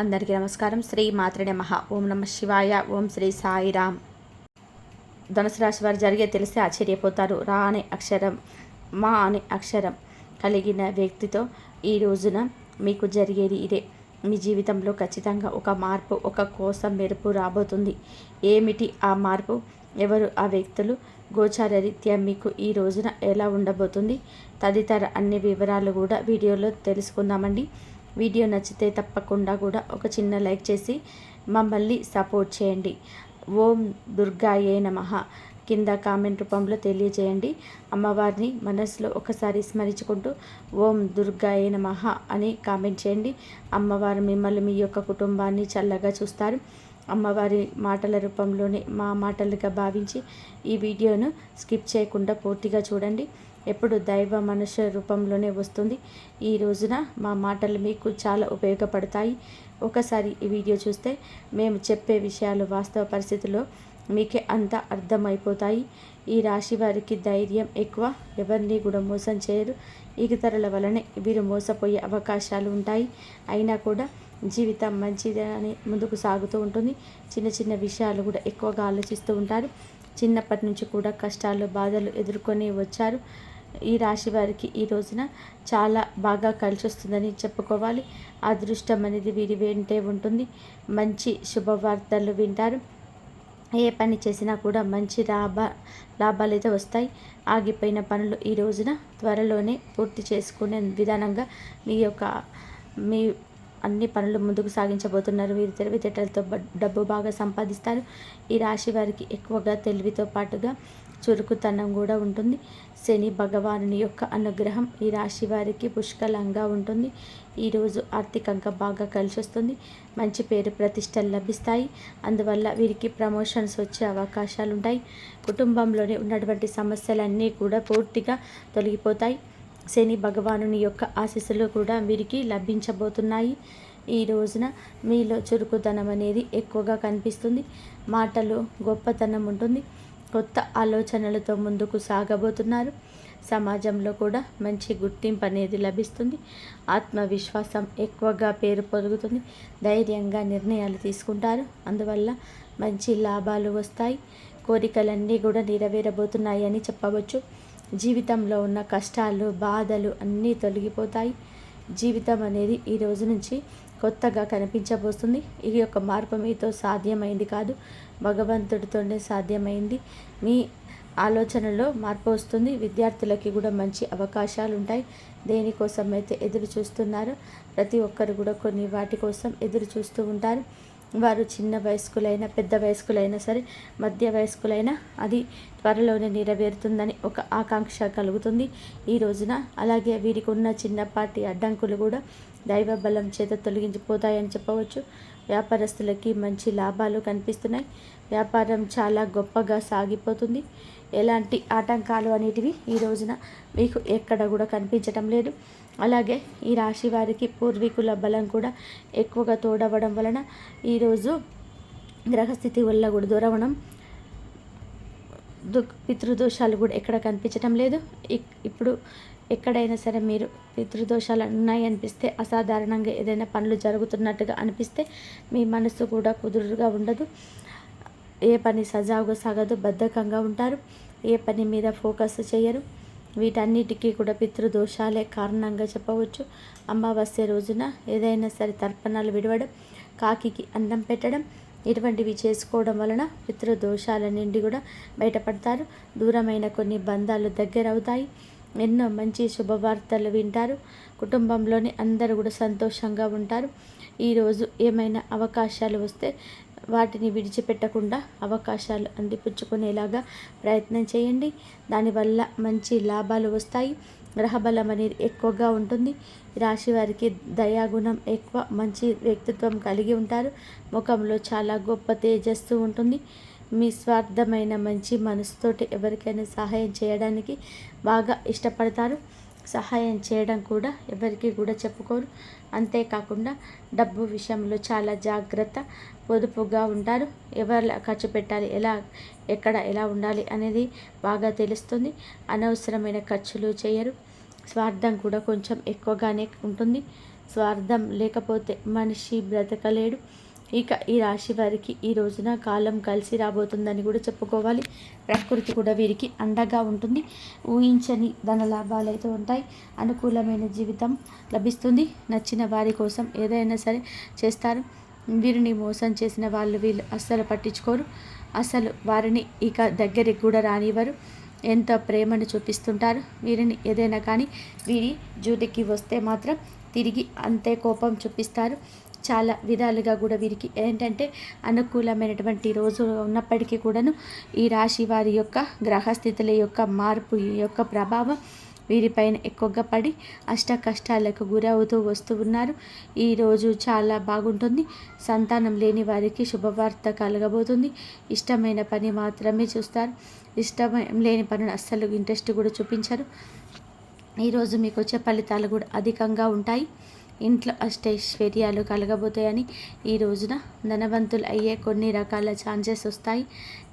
అందరికీ నమస్కారం. శ్రీ మాత్రనే మహా ఓం నమ శివాయ. ఓం శ్రీ సాయిరామ్ ధనుసు రాశి వారు జరిగే తెలిసి ఆశ్చర్యపోతారు. రా అనే అక్షరం మా అనే అక్షరం కలిగిన వ్యక్తితో ఈ రోజున మీకు జరిగేది ఇదే. మీ జీవితంలో ఖచ్చితంగా ఒక మార్పు ఒక కోసం మెరుపు రాబోతుంది. ఏమిటి ఆ మార్పు? ఎవరు ఆ వ్యక్తులు? గోచార రీత్యా మీకు ఈ రోజున ఎలా ఉండబోతుంది? తదితర అన్ని వివరాలు కూడా వీడియోలో తెలుసుకుందామండి. వీడియో నచ్చితే తప్పకుండా కూడా ఒక చిన్న లైక్ చేసి మమ్మల్ని సపోర్ట్ చేయండి. ఓం దుర్గాయే నమ. కింద కామెంట్ రూపంలో తెలియజేయండి. అమ్మవారిని మనసులో ఒకసారి స్మరించుకుంటూ ఓం దుర్గాయే నమ అని కామెంట్ చేయండి. అమ్మవారు మిమ్మల్ని మీ యొక్క కుటుంబాన్ని చల్లగా చూస్తారు. అమ్మవారి మాటల రూపంలోనే మా మాటలుగా భావించి ఈ వీడియోను స్కిప్ చేయకుండా పూర్తిగా చూడండి. ఎప్పుడు దైవ మనుష్య రూపంలోనే వస్తుంది. ఈ రోజున మా మాటలు మీకు చాలా ఉపయోగపడతాయి. ఒకసారి ఈ వీడియో చూస్తే మేము చెప్పే విషయాలు వాస్తవ పరిస్థితుల్లో మీకే అంత అర్థమైపోతాయి. ఈ రాశి వారికి ధైర్యం ఎక్కువ. ఎవరిని కూడా మోసం చేయరు. ఇతరుల వలనే వీరు మోసపోయే అవకాశాలు ఉంటాయి. అయినా కూడా జీవితం మంచిదని అని ముందుకు సాగుతూ ఉంటుంది. చిన్న చిన్న విషయాలు కూడా ఎక్కువగా ఆలోచిస్తూ ఉంటారు. చిన్నప్పటి నుంచి కూడా కష్టాలు బాధలు ఎదుర్కొని వచ్చారు. ఈ రాశి వారికి ఈ రోజున చాలా బాగా కలిసి వస్తుందని చెప్పుకోవాలి. అదృష్టం అనేది వీరి వెంటే ఉంటుంది. మంచి శుభవార్తలు వింటారు. ఏ పని చేసినా కూడా మంచి లాభ లాభాలు అయితే వస్తాయి. ఆగిపోయిన పనులు ఈ రోజున త్వరలోనే పూర్తి చేసుకునే విధానంగా మీ యొక్క మీ అన్ని పనులు ముందుకు సాగించబోతున్నారు. వీరు తెలివితేటలతో డబ్బు బాగా సంపాదిస్తారు. ఈ రాశి వారికి ఎక్కువగా తెలివితో పాటుగా చురుకుతనం కూడా ఉంటుంది. శని భగవానుని యొక్క అనుగ్రహం ఈ రాశి వారికి పుష్కలంగా ఉంటుంది. ఈరోజు ఆర్థికంగా బాగా కలిసి వస్తుంది మంచి పేరు ప్రతిష్టలు లభిస్తాయి. అందువల్ల వీరికి ప్రమోషన్స్ వచ్చే అవకాశాలు ఉంటాయి కుటుంబంలోనే ఉన్నటువంటి సమస్యలన్నీ కూడా పూర్తిగా తొలగిపోతాయి. శని భగవానుని యొక్క ఆశీస్సులు కూడా వీరికి లభించబోతున్నాయి. ఈ రోజున మీలో చురుకుతనం అనేది ఎక్కువగా కనిపిస్తుంది. మాటలు గొప్పతనం ఉంటుంది. కొత్త ఆలోచనలతో ముందుకు సాగబోతున్నారు. సమాజంలో కూడా మంచి గుర్తింపు అనేది లభిస్తుంది. ఆత్మవిశ్వాసం ఎక్కువగా పేరు పొరుగుతుంది ధైర్యంగా నిర్ణయాలు తీసుకుంటారు. అందువల్ల మంచి లాభాలు వస్తాయి. కోరికలన్నీ కూడా నెరవేరబోతున్నాయి అని చెప్పవచ్చు. జీవితంలో ఉన్న కష్టాలు బాధలు అన్నీ తొలగిపోతాయి. జీవితం అనేది ఈ రోజు నుంచి కొత్తగా కనిపించబోస్తుంది. ఈ యొక్క మార్పు మీతో సాధ్యమైంది కాదు. భగవంతుడితోనే సాధ్యమైంది. మీ ఆలోచనలో మార్పు వస్తుంది. విద్యార్థులకి కూడా మంచి అవకాశాలు ఉంటాయి. దేనికోసం అయితే ఎదురు చూస్తున్నారో ప్రతి ఒక్కరు కూడా కొన్ని వాటి కోసం ఎదురు చూస్తూ ఉంటారు. వారు చిన్న వయస్కులైనా పెద్ద వయస్కులైనా సరే మధ్య వయస్కులైనా అది త్వరలోనే నెరవేరుతుందని ఒక ఆకాంక్ష కలుగుతుంది ఈ రోజున. అలాగే వీరికి ఉన్న చిన్నపాటి అడ్డంకులు కూడా దైవ బలం చేత తొలగించిపోతాయని చెప్పవచ్చు. వ్యాపారస్తులకి మంచి లాభాలు కనిపిస్తున్నాయి. వ్యాపారం చాలా గొప్పగా సాగిపోతుంది. ఎలాంటి ఆటంకాలు అనేటివి ఈ రోజున మీకు ఎక్కడ కూడా కనిపించటం లేదు. అలాగే ఈ రాశి వారికి పూర్వీకుల బలం కూడా ఎక్కువగా తోడవడం వలన ఈరోజు గ్రహస్థితి వల్ల కూడా దూరవడం దు పితృదోషాలు కూడా ఎక్కడ కనిపించటం లేదు. ఇప్పుడు ఎక్కడైనా సరే మీరు పితృదోషాలు ఉన్నాయి అనిపిస్తే అసాధారణంగా ఏదైనా పనులు జరుగుతున్నట్టుగా అనిపిస్తే మీ మనసు కూడా కుదురుగా ఉండదు. ఏ పని సజావుగా సాగదు బద్ధకంగా ఉంటారు. ఏ పని మీద ఫోకస్ చేయరు. వీటన్నిటికీ కూడా పితృదోషాలే కారణంగా చెప్పవచ్చు. అమావాస్య రోజున ఏదైనా సరే తర్పణాలు విడవడం కాకికి అన్నం పెట్టడం ఇటువంటివి చేసుకోవడం వలన పితృదోషాల నుండి కూడా బయటపడతారు. దూరమైన కొన్ని బంధాలు దగ్గరవుతాయి. ఎన్నో మంచి శుభవార్తలు వింటారు. కుటుంబంలోని అందరూ కూడా సంతోషంగా ఉంటారు. ఈరోజు ఏమైనా అవకాశాలు వస్తే వాటిని విడిచిపెట్టకుండా అవకాశాలు అందిపుచ్చుకునేలాగా ప్రయత్నం చేయండి. దానివల్ల మంచి లాభాలు వస్తాయి. గ్రహబలం అనేది ఎక్కువగా ఉంటుంది. రాశి వారికి దయాగుణం ఎక్కువ మంచి వ్యక్తిత్వం కలిగి ఉంటారు. ముఖంలో చాలా గొప్ప తేజస్సు ఉంటుంది. మీ స్వార్థమైన మంచి మనసుతోటి ఎవరికైనా సహాయం చేయడానికి బాగా ఇష్టపడతారు. సహాయం చేయడం కూడా ఎవరికి కూడా చెప్పుకోరు. అంతేకాకుండా డబ్బు విషయంలో చాలా జాగ్రత్త పొదుపుగా ఉంటారు. ఎవరు ఖర్చు పెట్టాలి ఎలా ఎక్కడ ఎలా ఉండాలి అనేది బాగా తెలుస్తుంది. అనవసరమైన ఖర్చులు చేయరు. స్వార్థం కూడా కొంచెం ఎక్కువగానే ఉంటుంది. స్వార్థం లేకపోతే మనిషి బ్రతకలేడు. ఇక ఈ రాశి వారికి ఈ రోజున కాలం కలిసి రాబోతుందని కూడా చెప్పుకోవాలి. ప్రకృతి కూడా వీరికి అండగా ఉంటుంది. ఊహించని ధన లాభాలు అయితే ఉంటాయి. అనుకూలమైన జీవితం లభిస్తుంది. నచ్చిన వారి కోసం ఏదైనా సరే చేస్తారు. వీరిని మోసం చేసిన వాళ్ళు వీళ్ళు అస్సలు పట్టించుకోరు. అసలు వారిని ఇక దగ్గరికి కూడా రానివ్వరు. ఎంత ప్రేమను చూపిస్తుంటారు. వీరిని ఏదైనా కానీ వీరి జూటికి వస్తే మాత్రం తిరిగి అంతే కోపం చూపిస్తారు. చాలా విధాలుగా కూడా వీరికి ఏంటంటే అనుకూలమైనటువంటి రోజు ఉన్నప్పటికీ కూడాను ఈ రాశి వారి యొక్క గ్రహస్థితుల యొక్క మార్పు యొక్క ప్రభావం వీరిపైన ఎక్కువగా పడి అష్ట కష్టాలకు గురవుతూ వస్తూ ఉన్నారు. ఈరోజు చాలా బాగుంటుంది. సంతానం లేని వారికి శుభవార్త కలగబోతుంది. ఇష్టమైన పని మాత్రమే చూస్తారు. ఇష్టం లేని పనులు అస్సలు ఇంట్రెస్ట్ కూడా చూపించరు. ఈరోజు మీకు వచ్చే ఫలితాలు కూడా అధికంగా ఉంటాయి. ఇంట్లో అష్టైశ్వర్యాలు కలగబోతాయని ఈ రోజున ధనవంతులు అయ్యే కొన్ని రకాల ఛాన్సెస్ వస్తాయి.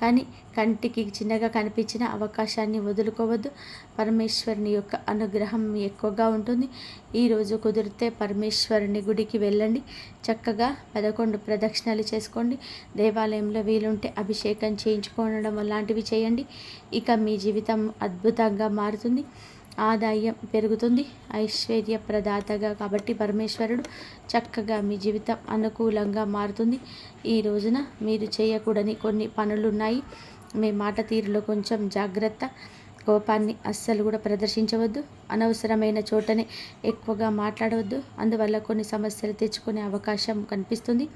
కానీ కంటికి చిన్నగా కనిపించిన అవకాశాన్ని వదులుకోవద్దు. పరమేశ్వరుని యొక్క అనుగ్రహం ఎక్కువగా ఉంటుంది. ఈరోజు కుదిరితే పరమేశ్వరుని గుడికి వెళ్ళండి. చక్కగా పదకొండు ప్రదక్షిణలు చేసుకోండి. దేవాలయంలో వీలుంటే అభిషేకం చేయించుకోవడం లాంటివి చేయండి. ఇక మీ జీవితం అద్భుతంగా మారుతుంది. ఆదాయం పెరుగుతుంది. ఐశ్వర్య ప్రదాతగా కాబట్టి పరమేశ్వరుడు చక్కగా మీ జీవితం అనుకూలంగా మారుతుంది. ఈ రోజున మీరు చేయకూడని కొన్ని పనులు ఉన్నాయి మీ మాట తీరులో కొంచెం జాగ్రత్త. కోపాన్ని అస్సలు కూడా ప్రదర్శించవద్దు. అనవసరమైన చోటనే ఎక్కువగా మాట్లాడవద్దు. అందువల్ల కొన్ని సమస్యలు తెచ్చుకునే అవకాశం కనిపిస్తుంది.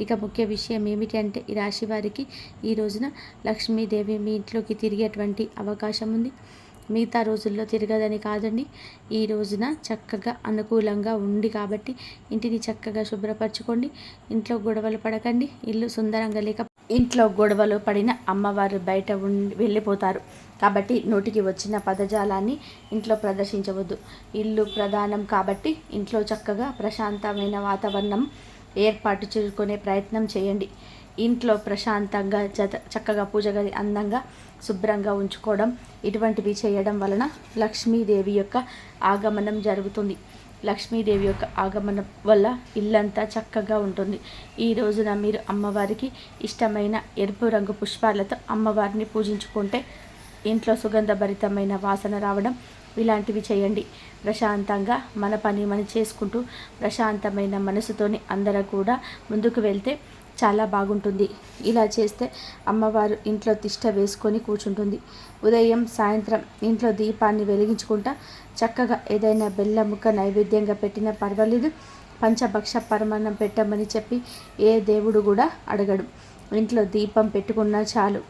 ఇక ముఖ్య విషయం ఏమిటి అంటే ఈ రాశి వారికి ఈ రోజున లక్ష్మీదేవి మీ ఇంట్లోకి తిరిగేటువంటి అవకాశం ఉంది. మిగతా రోజుల్లో తిరగదని కాదండి. ఈ రోజున చక్కగా అనుకూలంగా ఉంది కాబట్టి ఇంటిని చక్కగా శుభ్రపరచుకోండి. ఇంట్లో గొడవలు పడకండి. ఇల్లు సుందరంగా లేక ఇంట్లో గొడవలు పడిన అమ్మవారు బయట ఉండి వెళ్ళిపోతారు. కాబట్టి నోటికి వచ్చిన పదజాలాన్ని ఇంట్లో ప్రదర్శించవద్దు. ఇల్లు ప్రధానం కాబట్టి ఇంట్లో చక్కగా ప్రశాంతమైన వాతావరణం ఏర్పాటు చేసుకునే ప్రయత్నం చేయండి. ఇంట్లో ప్రశాంతంగా జత చక్కగా పూజ గది అందంగా శుభ్రంగా ఉంచుకోవడం ఇటువంటివి చేయడం వలన లక్ష్మీదేవి యొక్క ఆగమనం జరుగుతుంది. లక్ష్మీదేవి యొక్క ఆగమనం వల్ల ఇల్లంతా చక్కగా ఉంటుంది. ఈ రోజున మీరు అమ్మవారికి ఇష్టమైన ఎరుపు రంగు పుష్పాలతో అమ్మవారిని పూజించుకుంటే ఇంట్లో సుగంధభరితమైన వాసన రావడం ఇలాంటివి చేయండి. ప్రశాంతంగా మన పని మనం చేసుకుంటూ ప్రశాంతమైన మనసుతోని అందరూ కూడా ముందుకు వెళ్తే చాలా బాగుంటుంది. ఇలా చేస్తే అమ్మవారు ఇంట్లో తిష్ట వేసుకొని కూర్చుంటుంది. ఉదయం సాయంత్రం ఇంట్లో దీపాన్ని వెలిగించుకుంటా చక్కగా ఏదైనా బెల్ల ముక్క నైవేద్యంగా పెట్టినా పర్వాలేదు. పంచభక్ష పరమాన్నం పెట్టమని చెప్పి ఏ దేవుడు కూడా అడగడు. ఇంట్లో దీపం పెట్టుకున్నా చాలు.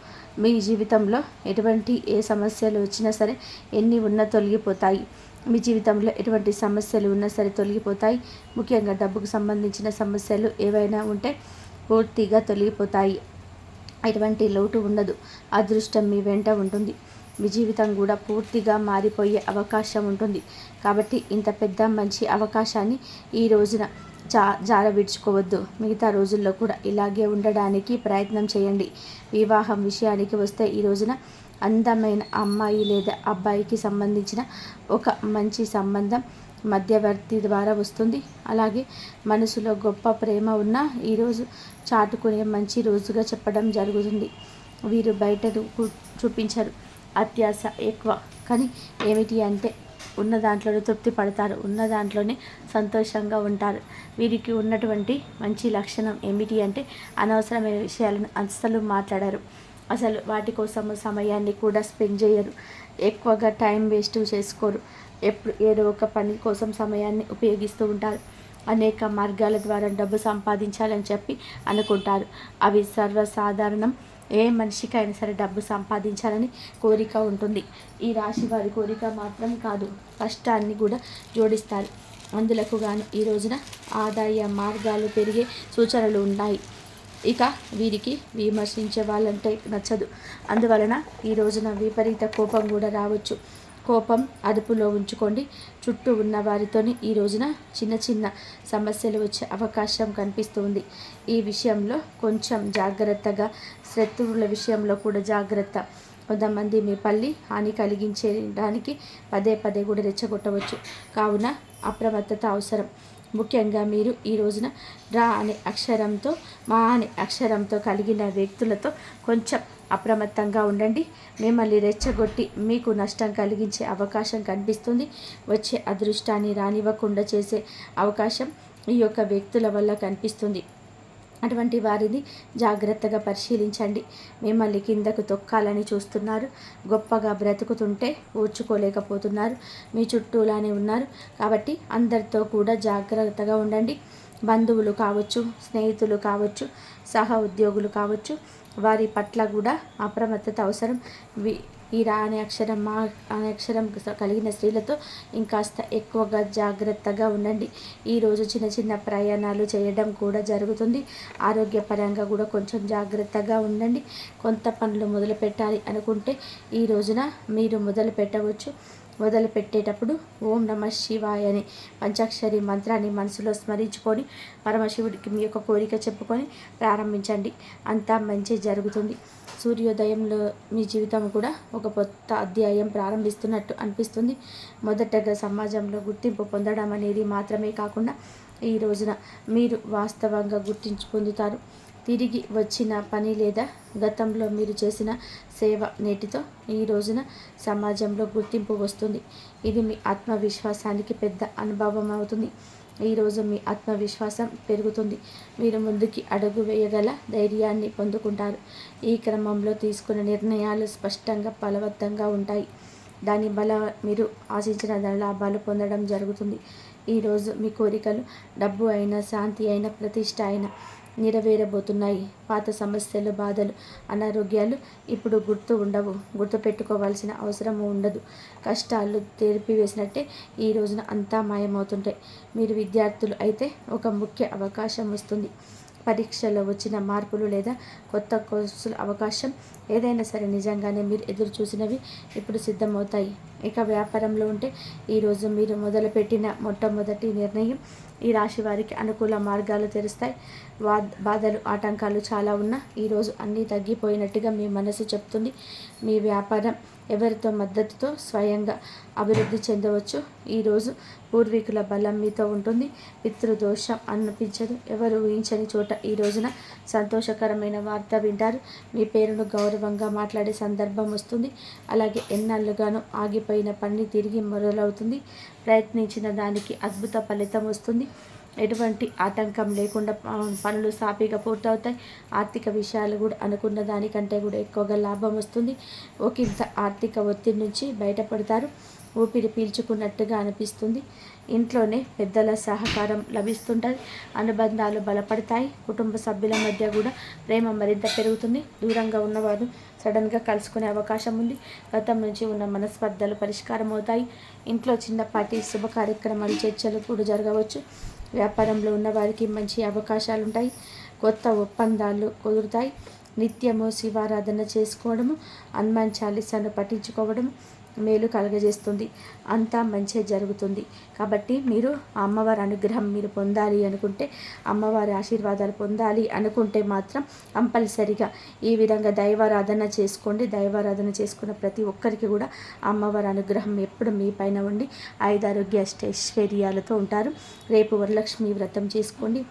మీ జీవితంలో ఎటువంటి ఏ సమస్యలు వచ్చినా సరే ఎన్ని ఉన్నా తొలగిపోతాయి. మీ జీవితంలో ఎటువంటి సమస్యలు ఉన్నా సరే తొలగిపోతాయి. ముఖ్యంగా డబ్బుకు సంబంధించిన సమస్యలు ఏవైనా ఉంటే పూర్తిగా తొలగిపోతాయి. ఎటువంటి లోటు ఉండదు. అదృష్టం మీ వెంట ఉంటుంది. మీ జీవితం కూడా పూర్తిగా మారిపోయే అవకాశం ఉంటుంది. కాబట్టి ఇంత పెద్ద మంచి అవకాశాన్ని ఈ రోజున జా జార విడుచుకోవద్దు మిగతా రోజుల్లో కూడా ఇలాగే ఉండడానికి ప్రయత్నం చేయండి. వివాహం విషయానికి వస్తే ఈ రోజున అందమైన అమ్మాయి లేదా అబ్బాయికి సంబంధించిన ఒక మంచి సంబంధం మధ్యవర్తి ద్వారా వస్తుంది. అలాగే మనసులో గొప్ప ప్రేమ ఉన్న ఈరోజు చాటుకునే మంచి రోజుగా చెప్పడం జరుగుతుంది. వీరు బయట చూపించరు. అత్యాశ ఎక్కువ. కానీ ఏమిటి అంటే ఉన్న దాంట్లోనే తృప్తి పడతారు. ఉన్న దాంట్లోనే సంతోషంగా ఉంటారు. వీరికి ఉన్నటువంటి మంచి లక్షణం ఏమిటి అంటే అనవసరమైన విషయాలను అస్సలు మాట్లాడరు. అసలు వాటి కోసం సమయాన్ని కూడా స్పెండ్ చేయరు. ఎక్కువగా టైం వేస్ట్ చేసుకోరు. ఎప్పుడు ఏదో ఒక పని కోసం సమయాన్ని ఉపయోగిస్తూ ఉంటారు. అనేక మార్గాల ద్వారా డబ్బు సంపాదించాలని చెప్పి అనుకుంటారు. అవి సర్వసాధారణం. ఏ మనిషికైనా సరే డబ్బు సంపాదించాలని కోరిక ఉంటుంది. ఈ రాశి వారి కోరిక మాత్రం కాదు కష్టాన్ని కూడా జోడిస్తారు. అందులకు గాను ఈ రోజున ఆదాయ మార్గాలు పెరిగే సూచనలు ఉన్నాయి. ఇక వీరికి విమర్శించే వాళ్ళంటే నచ్చదు. అందువలన ఈ రోజున విపరీత కోపం కూడా రావచ్చు. కోపం అదుపులో ఉంచుకోండి. చుట్టూ ఉన్న వారితోని ఈ రోజున చిన్న చిన్న సమస్యలు వచ్చే అవకాశం కనిపిస్తుంది. ఈ విషయంలో కొంచెం జాగ్రత్తగా శత్రువుల విషయంలో కూడా జాగ్రత్త. కొంతమంది మీ పల్లి హాని కలిగించడానికి పదే పదే కూడా రెచ్చగొట్టవచ్చు. కావున అప్రమత్తత అవసరం. ముఖ్యంగా మీరు ఈ రోజున రా అనే అక్షరంతో మా అనే అక్షరంతో కలిగిన వ్యక్తులతో కొంచెం అప్రమత్తంగా ఉండండి. మిమ్మల్ని రెచ్చగొట్టి మీకు నష్టం కలిగించే అవకాశం కనిపిస్తుంది. వచ్చే అదృష్టాన్ని రానివ్వకుండా చేసే అవకాశం ఈ యొక్క వ్యక్తుల వల్ల కనిపిస్తుంది. అటువంటి వారిని జాగ్రత్తగా పరిశీలించండి. మిమ్మల్ని కిందకు తొక్కాలని చూస్తున్నారు. గొప్పగా బ్రతుకుతుంటే ఓర్చుకోలేకపోతున్నారు మీ చుట్టూలానే ఉన్నారు. కాబట్టి అందరితో కూడా జాగ్రత్తగా ఉండండి. బంధువులు కావచ్చు స్నేహితులు కావచ్చు సహ ఉద్యోగులు కావచ్చు వారి పట్ల కూడా అప్రమత్తత అవసరం. వి ఈ రా అనే అక్షరం మా అనే అక్షరం కలిగిన స్త్రీలతో ఇంకాస్త ఎక్కువగా జాగ్రత్తగా ఉండండి. ఈరోజు చిన్న చిన్న ప్రయాణాలు చేయడం కూడా జరుగుతుంది. ఆరోగ్యపరంగా కూడా కొంచెం జాగ్రత్తగా ఉండండి. కొంత పనులు మొదలు పెట్టాలి అనుకుంటే ఈ రోజున మీరు మొదలు పెట్టవచ్చు మొదలుపెట్టేటప్పుడు ఓం నమ శివాయ అని పంచాక్షరి మంత్రాన్ని మనసులో స్మరించుకొని పరమశివుడికి మీ యొక్క కోరిక చెప్పుకొని ప్రారంభించండి. అంతా మంచి జరుగుతుంది. సూర్యోదయంలో మీ జీవితం కూడా ఒక కొత్త అధ్యాయం ప్రారంభిస్తున్నట్టు అనిపిస్తుంది. మొదటగా సమాజంలో గుర్తింపు పొందడం అనేది మాత్రమే కాకుండా ఈ రోజున మీరు వాస్తవంగా గుర్తించి పొందుతారు. తిరిగి వచ్చిన పని లేదా? గతంలో మీరు చేసిన సేవ నేటితో ఈ రోజున సమాజంలో గుర్తింపు వస్తుంది. ఇది మీ ఆత్మవిశ్వాసానికి పెద్ద అనుభవం అవుతుంది. ఈరోజు మీ ఆత్మవిశ్వాసం పెరుగుతుంది. మీరు ముందుకి అడుగు వేయగల ధైర్యాన్ని పొందుకుంటారు. ఈ క్రమంలో తీసుకున్న నిర్ణయాలు స్పష్టంగా బలవత్తంగా ఉంటాయి. దాని బల మీరు ఆశించిన లాభాలు పొందడం జరుగుతుంది. ఈరోజు మీ కోరికలు డబ్బు అయినా శాంతి అయినా ప్రతిష్ట అయినా నెరవేరబోతున్నాయి. పాత సమస్యలు బాధలు అనారోగ్యాలు ఇప్పుడు గుర్తు ఉండవు. గుర్తు పెట్టుకోవాల్సిన అవసరం ఉండదు. కష్టాలు వేసినట్టే ఈ రోజున అంతా మాయమవుతుంటాయి. మీరు విద్యార్థులు అయితే ఒక ముఖ్య అవకాశం వస్తుంది. పరీక్షలో వచ్చిన మార్పులు లేదా కొత్త కోర్సుల అవకాశం ఏదైనా సరే నిజంగానే మీరు ఎదురు చూసినవి ఇప్పుడు సిద్ధమవుతాయి. ఇక వ్యాపారంలో ఉంటే ఈరోజు మీరు మొదలుపెట్టిన మొట్టమొదటి నిర్ణయం ఈ రాశి వారికి అనుకూల మార్గాలు తెరుస్తాయి. వా బాధలు ఆటంకాలు చాలా ఉన్నా ఈరోజు అన్నీ తగ్గిపోయినట్టుగా మీ మనసు చెప్తుంది. మీ వ్యాపారం ఎవరితో మద్దతుతో స్వయంగా అభివృద్ధి చెందవచ్చు. ఈరోజు పూర్వీకుల బలం మీతో ఉంటుంది. పితృదోషం అనిపించదు. ఎవరు ఊహించని చోట ఈ రోజున సంతోషకరమైన వార్త వింటారు. మీ పేరును గౌరవంగా మాట్లాడే సందర్భం వస్తుంది. అలాగే ఎన్నాళ్ళుగానో ఆగిపోయిన పని తిరిగి మొదలవుతుంది. ప్రయత్నించిన దానికి అద్భుత ఫలితం వస్తుంది. ఎటువంటి ఆటంకం లేకుండా పనులు సాఫీగా పూర్తవుతాయి. ఆర్థిక విషయాలు కూడా అనుకున్న దానికంటే కూడా ఎక్కువగా లాభం వస్తుంది. ఒకంత ఆర్థిక ఒత్తిడి నుంచి బయటపడతారు. ఊపిరి పీల్చుకున్నట్టుగా అనిపిస్తుంది. ఇంట్లోనే పెద్దల సహకారం లభిస్తుంటుంది. అనుబంధాలు బలపడతాయి. కుటుంబ సభ్యుల మధ్య కూడా ప్రేమ మరింత పెరుగుతుంది. దూరంగా ఉన్నవారు సడన్గా కలుసుకునే అవకాశం ఉంది. గతం నుంచి ఉన్న మనస్పర్ధలు పరిష్కారం అవుతాయి ఇంట్లో చిన్నపాటి శుభ కార్యక్రమాలు చర్చలు కూడా జరగవచ్చు. వ్యాపారంలో ఉన్నవారికి మంచి అవకాశాలు ఉంటాయి కొత్త ఒప్పందాలు కుదురుతాయి. నిత్యము శివారాధన చేసుకోవడము హనుమాన్ చాలీసాను పఠించుకోవడము మేలు కలగజేస్తుంది. అంతా మంచి జరుగుతుంది. కాబట్టి మీరు అమ్మవారి అనుగ్రహం మీరు పొందాలి అనుకుంటే అమ్మవారి ఆశీర్వాదాలు పొందాలి అనుకుంటే మాత్రం కంపల్సరిగా ఈ విధంగా దైవారాధన చేసుకోండి. దైవారాధన చేసుకున్న ప్రతి ఒక్కరికి కూడా అమ్మవారి అనుగ్రహం ఎప్పుడు మీ పైన ఉండి ఐదారోగ్య ఐశ్వర్యాలతో ఉంటారు. రేపు వరలక్ష్మి వ్రతం చేసుకోండి.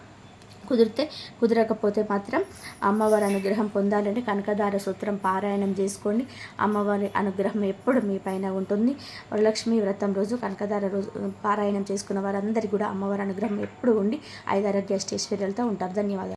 కుదిరితే కుదరకపోతే మాత్రం అమ్మవారి అనుగ్రహం పొందాలంటే కనకదార సూత్రం పారాయణం చేసుకోండి. అమ్మవారి అనుగ్రహం ఎప్పుడు మీ పైన ఉంటుంది. వరలక్ష్మి వ్రతం రోజు కనకదార రోజు పారాయణం చేసుకున్న వారందరికీ కూడా అమ్మవారి అనుగ్రహం ఎప్పుడు ఉండి ఐదారోగ్య స్టేశ్వర్యాలతో ఉంటారు. ధన్యవాదాలు.